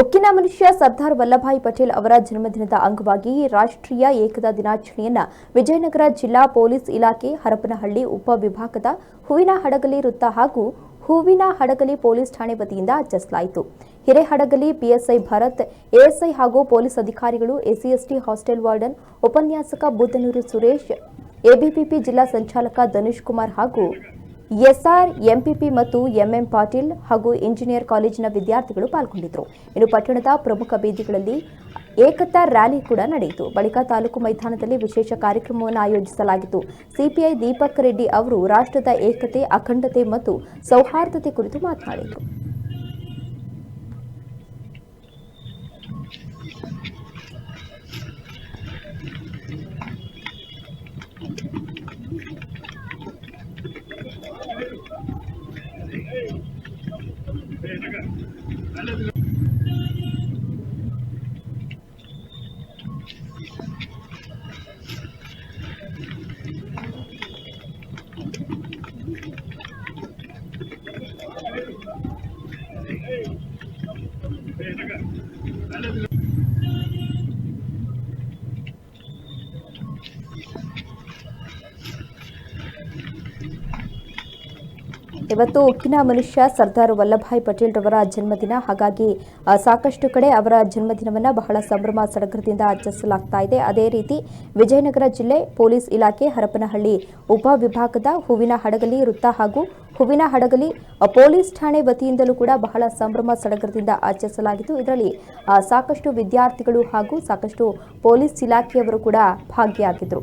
ಉಕ್ಕಿನ ಮನುಷ್ಯ ಸರ್ದಾರ್ ವಲ್ಲಭಾಯಿ ಪಟೇಲ್ ಅವರ ಜನ್ಮದಿನದ ಅಂಗವಾಗಿ ರಾಷ್ಟ್ರೀಯ ಏಕತಾ ದಿನಾಚರಣೆಯನ್ನ ವಿಜಯನಗರ ಜಿಲ್ಲಾ ಪೊಲೀಸ್ ಇಲಾಖೆ ಹರಪನಹಳ್ಳಿ ಉಪವಿಭಾಗದ ಹೂವಿನ ಹಡಗಲಿ ವೃತ್ತ ಹಾಗೂ ಹೂವಿನ ಹಡಗಲಿ ಪೊಲೀಸ್ ಠಾಣೆ ವತಿಯಿಂದ ಆಚರಿಸಲಾಯಿತು. ಹಿರೇಹಡಗಲಿ ಪಿಎಸ್ಐ ಭರತ್, ಎಎಸ್ಐ ಹಾಗೂ ಪೊಲೀಸ್ ಅಧಿಕಾರಿಗಳು, ಎಸ್ಸಿಎಸ್ಟಿ ಹಾಸ್ಟೆಲ್ ವಾರ್ಡನ್, ಉಪನ್ಯಾಸಕ ಬುದ್ದನೂರು ಸುರೇಶ್, ಎಬಿಪಿಪಿ ಜಿಲ್ಲಾ ಸಂಚಾಲಕ ಧನುಷ್ ಕುಮಾರ್ ಹಾಗೂ ಎಸ್ಆರ್, ಎಂಪಿಪಿ ಮತ್ತು ಎಂಎಂ ಪಾಟೀಲ್ ಹಾಗೂ ಇಂಜಿನಿಯರ್ ಕಾಲೇಜಿನ ವಿದ್ಯಾರ್ಥಿಗಳು ಪಾಲ್ಗೊಂಡಿದ್ದರು. ಇನ್ನು ಪಟ್ಟಣದ ಪ್ರಮುಖ ಬೀದಿಗಳಲ್ಲಿ ಏಕತಾ ರ್ಯಾಲಿ ಕೂಡ ನಡೆಯಿತು. ಬಳಿಕ ತಾಲೂಕು ಮೈದಾನದಲ್ಲಿ ವಿಶೇಷ ಕಾರ್ಯಕ್ರಮವನ್ನು ಆಯೋಜಿಸಲಾಗಿತ್ತು. ಸಿಪಿಐ ದೀಪಕ್ ರೆಡ್ಡಿ ಅವರು ರಾಷ್ಟ್ರದ ಏಕತೆ, ಅಖಂಡತೆ ಮತ್ತು ಸೌಹಾರ್ದತೆ ಕುರಿತು ಮಾತನಾಡಿದರು. Hey, I got it. ಇವತ್ತು ಉಕ್ಕಿನ ಮನುಷ್ಯ ಸರ್ದಾರ್ ವಲ್ಲಭಾಯ್ ಪಟೇಲ್ ರವರ ಜನ್ಮದಿನ. ಹಾಗಾಗಿ ಸಾಕಷ್ಟು ಕಡೆ ಅವರ ಜನ್ಮದಿನವನ್ನು ಬಹಳ ಸಂಭ್ರಮ, ಸಡಗರದಿಂದ ಆಚರಿಸಲಾಗ್ತಾ ಇದೆ. ಅದೇ ರೀತಿ, ವಿಜಯನಗರ ಜಿಲ್ಲೆ ಪೊಲೀಸ್ ಇಲಾಖೆ ಹರಪನಹಳ್ಳಿ ಉಪವಿಭಾಗದ ಹೂವಿನ ಹಡಗಲಿ ವೃತ್ತ ಹಾಗೂ ಹೂವಿನ ಹಡಗಲಿ ಪೊಲೀಸ್ ಠಾಣೆ ವತಿಯಿಂದಲೂ ಕೂಡ ಬಹಳ ಸಂಭ್ರಮ, ಸಡಗರದಿಂದ ಆಚರಿಸಲಾಗಿತ್ತು ಇದರಲ್ಲಿ ಸಾಕಷ್ಟು ವಿದ್ಯಾರ್ಥಿಗಳು ಹಾಗೂ ಸಾಕಷ್ಟು ಪೊಲೀಸ್ ಇಲಾಖೆಯವರು ಕೂಡ ಭಾಗಿಯಾಗಿದ್ದರು